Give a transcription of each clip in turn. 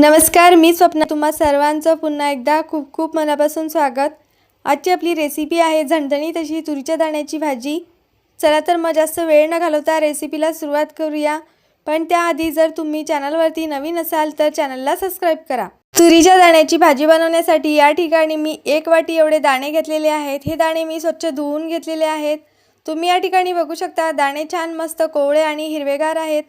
नमस्कार मी स्वप्ना. तुम्हा सर्वांचं पुन्हा एकदा खूप खूप मनापासून स्वागत. आजची आपली रेसिपी आहे झणझणीत अशी तुरीच्या दाण्याची भाजी. चला तर मग जास्त वेळ न घालवता रेसिपीला सुरुवात करूया. पण त्याआधी जर तुम्ही चॅनलवरती नवीन असाल तर चॅनलला सबस्क्राईब करा. तुरीच्या दाण्याची भाजी बनवण्यासाठी या ठिकाणी मी एक वाटी एवढे दाणे घेतलेले आहेत. हे दाणे मी स्वच्छ धुवून घेतलेले आहेत. तुम्ही या ठिकाणी बघू शकता दाणे छान मस्त कोवळे आणि हिरवेगार आहेत.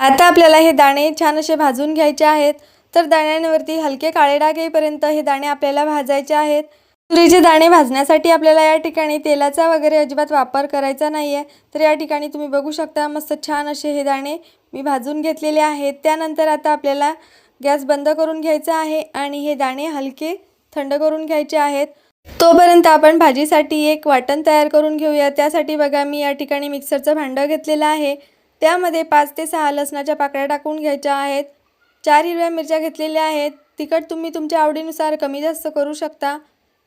आता आपल्याला हे दाणे छान असे भाजून घ्यायचे आहेत. तर दाण्यांवरती हलके काळे डाग येईपर्यंत हे दाणे आपल्याला भाजायचे आहेत. तुरीचे दाणे भाजण्यासाठी आपल्याला या ठिकाणी तेलाचा वगैरे अजिबात वापर करायचा नाही आहे तर या ठिकाणी तुम्ही बघू शकता मस्त छान असे हे दाणे मी भाजून घेतलेले आहेत. त्यानंतर आता आपल्याला गॅस बंद करून घ्यायचा आहे आणि हे दाणे हलके थंड करून घ्यायचे आहेत. तोपर्यंत आपण भाजीसाठी एक वाटण तयार करून घेऊया. त्यासाठी बघा मी या ठिकाणी मिक्सरचं भांडं घेतलेलं आहे. त्यामध्ये पाच ते सहा लसणाच्या पाकळ्या टाकून घ्यायच्या आहेत. चार हिरव्या मिरच्या घेतलेल्या आहेत. तिखट तुम्ही तुमच्या आवडीनुसार कमी जास्त करू शकता.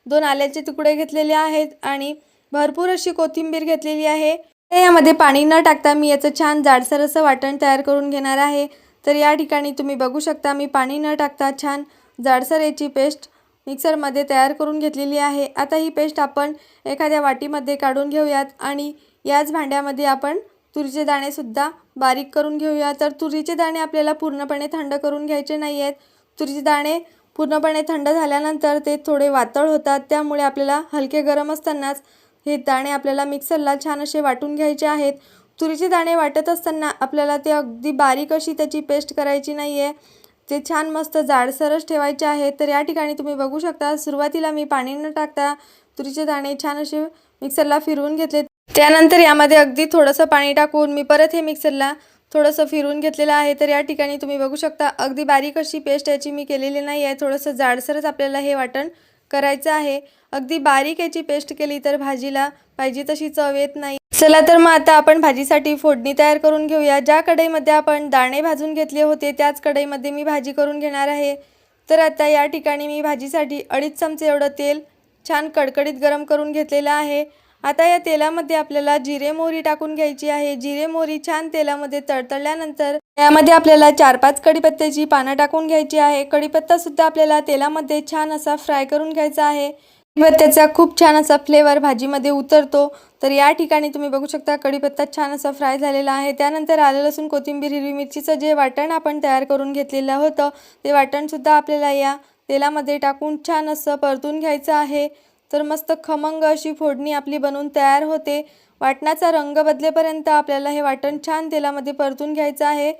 दोन आल्याचे तुकडे घेतलेले आहेत आणि भरपूर अशी कोथिंबीर घेतलेली आहे. यामध्ये पाणी न टाकता मी याचं छान जाडसर असं वाटण तयार करून घेणार आहे. तर या ठिकाणी तुम्ही बघू शकता मी पाणी न टाकता छान जाडसर याची पेस्ट मिक्सरमध्ये तयार करून घेतलेली आहे. आता ही पेस्ट आपण एखाद्या वाटीमध्ये काढून घेऊयात आणि याच भांड्यामध्ये आपण तुरीचे दाणेसुद्धा बारीक करून घेऊया. तर तुरीचे दाणे आपल्याला पूर्णपणे थंड करून घ्यायचे नाही आहेत तुरीचे दाणे पूर्णपणे थंड झाल्यानंतर ते थोडे वातळ होतात. त्यामुळे आपल्याला हलके गरम असतानाच हे दाणे आपल्याला मिक्सरला छान असे वाटून घ्यायचे आहेत. तुरीचे दाणे वाटत असताना आपल्याला ते अगदी बारीक अशी त्याची पेस्ट करायची नाही आहे ते छान मस्त जाडसरच ठेवायचे आहेत. तर या ठिकाणी तुम्ही बघू शकता सुरुवातीला मी पाणी न टाकता तुरीचे दाणे छान असे मिक्सरला फिरवून घेतले. त्यानंतर यामध्ये अगदी थोडंसं पाणी टाकून मी परत हे मिक्सरला थोडंसं फिरून घेतलेलं आहे. तर या ठिकाणी तुम्ही बघू शकता अगदी बारीक अशी पेस्ट याची मी केलेली नाही आहे. थोडंसं जाडसरच आपल्याला हे वाटण करायचं आहे. अगदी बारीक याची पेस्ट केली तर भाजीला पाहिजे तशी चव येत नाही. चला तर मग आता आपण भाजीसाठी फोडणी तयार करून घेऊया. ज्या कढईमध्ये आपण दाणे भाजून घेतले होते त्याच कढईमध्ये मी भाजी करून घेणार आहे. तर आता या ठिकाणी मी भाजीसाठी अडीच चमचे एवढं तेल छान कडकडीत गरम करून घेतलेलं आहे. आता या तेलामध्ये आपल्याला जिरे मोहरी टाकून घ्यायची आहे. जिरे मोहरी छान तेलामध्ये तडतडल्यानंतर यामध्ये आपल्याला चार पाच कढीपत्त्याची पानं टाकून घ्यायची आहे. कढीपत्ता सुद्धा आपल्याला तेलामध्ये छान असा फ्राय करून घ्यायचा आहे. कढीपत्त्याचा खूप छान असा फ्लेवर भाजीमध्ये उतरतो. तर या ठिकाणी तुम्ही बघू शकता कढीपत्ता छान असा फ्राय झालेला आहे. त्यानंतर आलं लसूण कोथिंबीर हिरवी मिरचीचं जे वाटण आपण तयार करून घेतलेलं होतं. ते वाटणसुद्धा आपल्याला या तेलामध्ये टाकून छान असं परतून घ्यायचं आहे. तर मस्त खमंग अशी फोडणी आपली बनवून तयार होते. वाटणाचा रंग बदलेपर्यंत आपल्याला हे वाटण छान तेलामध्ये परतून घ्यायचं आहे.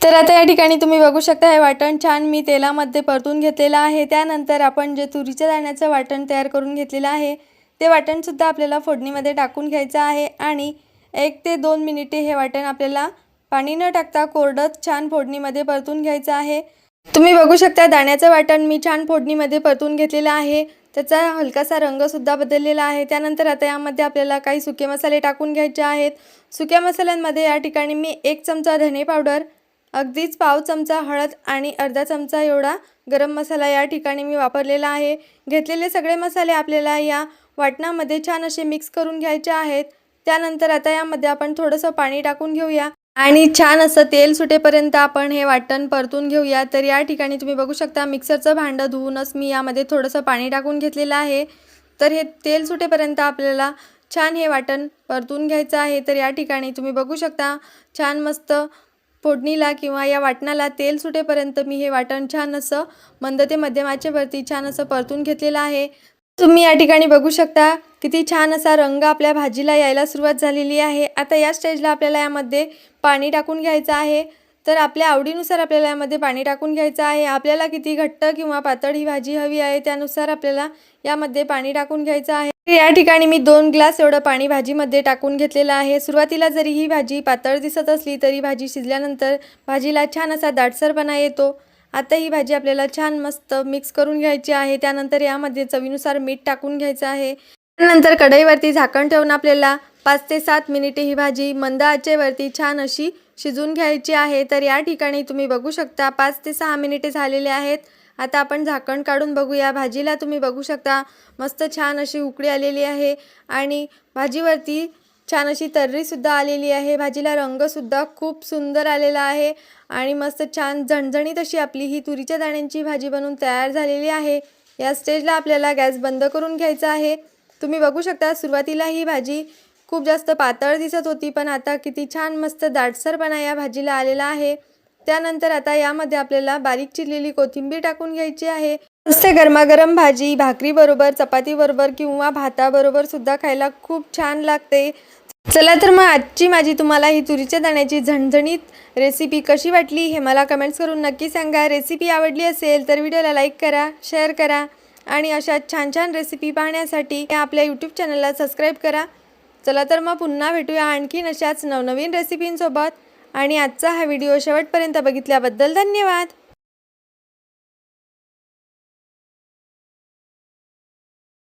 तर आता या ठिकाणी तुम्ही बघू शकता हे वाटण छान मी तेलामध्ये परतून घेतलेलं आहे. त्यानंतर आपण जे तुरीच्या दाण्याचं वाटण तयार करून घेतलेलं आहे ते वाटणसुद्धा आपल्याला फोडणीमध्ये टाकून घ्यायचं आहे आणि एक ते दोन मिनिटे हे वाटण आपल्याला पाणी न टाकता कोरडत छान फोडणीमध्ये परतून घ्यायचं आहे. तुम्ही बघू शकता दाण्याचं वाटण मी छान फोडणीमध्ये परतून घेतलेलं आहे. त्याचा हलकासा रंगसुद्धा बदललेला आहे. त्यानंतर आता यामध्ये आपल्याला काही सुके मसाले टाकून घ्यायचे आहेत. सुक्या मसाल्यांमध्ये या ठिकाणी मी एक चमचा धने पावडर अगदीच पाव चमचा हळद आणि अर्धा चमचा एवढा गरम मसाला या ठिकाणी मी वापरलेला आहे. घेतलेले सगळे मसाले आपल्याला या वाटणामध्ये छान असे मिक्स करून घ्यायचे आहेत. त्यानंतर आता यामध्ये आपण थोडंसं पाणी टाकून घेऊया. आणि छान असं तेल सुटेपर्यंत आपण हे वाटण परतून घेऊया. तर या ठिकाणी तुम्ही बघू शकता मिक्सरचं भांडं धुवूनच मी यामध्ये थोडंसं पाणी टाकून घेतलेलं आहे. तर हे तेल सुटेपर्यंत आपल्याला छान हे वाटण परतून घ्यायचं आहे. तर या ठिकाणी तुम्ही बघू शकता छान मस्त फोडणीला किंवा या वाटणाला तेल सुटेपर्यंत मी हे वाटण छान असं मंद ते मध्यमाच्यावरती छान असं परतून घेतलेलं आहे. तुम्ही या ठिकाणी बघू शकता किती छान असा रंग आपल्या भाजीला यायला सुरुवात झालेली आहे. आता या स्टेजला आपल्याला यामध्ये पाणी टाकून घ्यायचं आहे. तर आपल्या आवडीनुसार आपल्याला यामध्ये पाणी टाकून घ्यायचं आहे. आपल्याला किती घट्ट किंवा पातळ ही भाजी हवी आहे त्यानुसार आपल्याला यामध्ये पाणी टाकून घ्यायचं आहे. या ठिकाणी मी दोन ग्लास एवढं पाणी भाजीमध्ये टाकून घेतलेलं आहे. सुरुवातीला जरी ही भाजी पातळ दिसत असली तरी भाजी शिजल्यानंतर भाजीला छान असा दाटसरपणा येतो. आता ही भाजी आपल्याला छान मस्त मिक्स करून घ्यायची आहे. त्यानंतर यामध्ये चवीनुसार मीठ टाकून घ्यायचं आहे. त्यानंतर कढईवरती झाकण ठेवून आपल्याला पाच ते सात मिनिटे ही भाजी मंद आचेवरती छान अशी शिजून घ्यायची आहे. तर या ठिकाणी तुम्ही बघू शकता पाच ते सहा मिनिटे झालेले आहेत. आता आपण झाकण काढून बघूया. भाजीला तुम्ही बघू शकता मस्त छान अशी उकळी आलेली आहे. आणि भाजीवरती छान अशी तर्रीसुद्धा आलेली आहे. भाजीला रंगसुद्धा खूप सुंदर आलेला आहे आणि मस्त छान झणझणीत अशी आपली ही तुरीच्या दाण्यांची भाजी बनवून तयार झालेली आहे. या स्टेजला आपल्याला गॅस बंद करून घ्यायचा आहे. तुम्ही बघू शकता सुरुवातीला ही भाजी खूप जास्त पातळ दिसत होती पण आता किती छान मस्त दाटसरपणा या भाजीला आलेला आहे. त्यानंतर आता यामध्ये आपल्याला बारीक चिरलेली कोथिंबीर टाकून घ्यायची आहे. नुसते गरमागरम भाजी भाकरीबरोबर चपातीबरोबर किंवा भाताबरोबर सुद्धा खायला खूप छान लागते. चला तर मग आजची माझी तुम्हाला ही तुरीच्या दाण्याची झणझणीत रेसिपी कशी वाटली हे मला कमेंट्स करून नक्की सांगा. रेसिपी आवडली असेल तर व्हिडिओला लाईक करा शेअर करा आणि अशा छान छान रेसिपी पाहण्यासाठी आपल्या यूट्यूब चॅनलला सबस्क्राईब करा. चला तर मग पुन्हा भेटूया आणखीन अशाच नवनवीन रेसिपींसोबत आणि आजचा हा व्हिडिओ शेवटपर्यंत बघितल्याबद्दल धन्यवाद.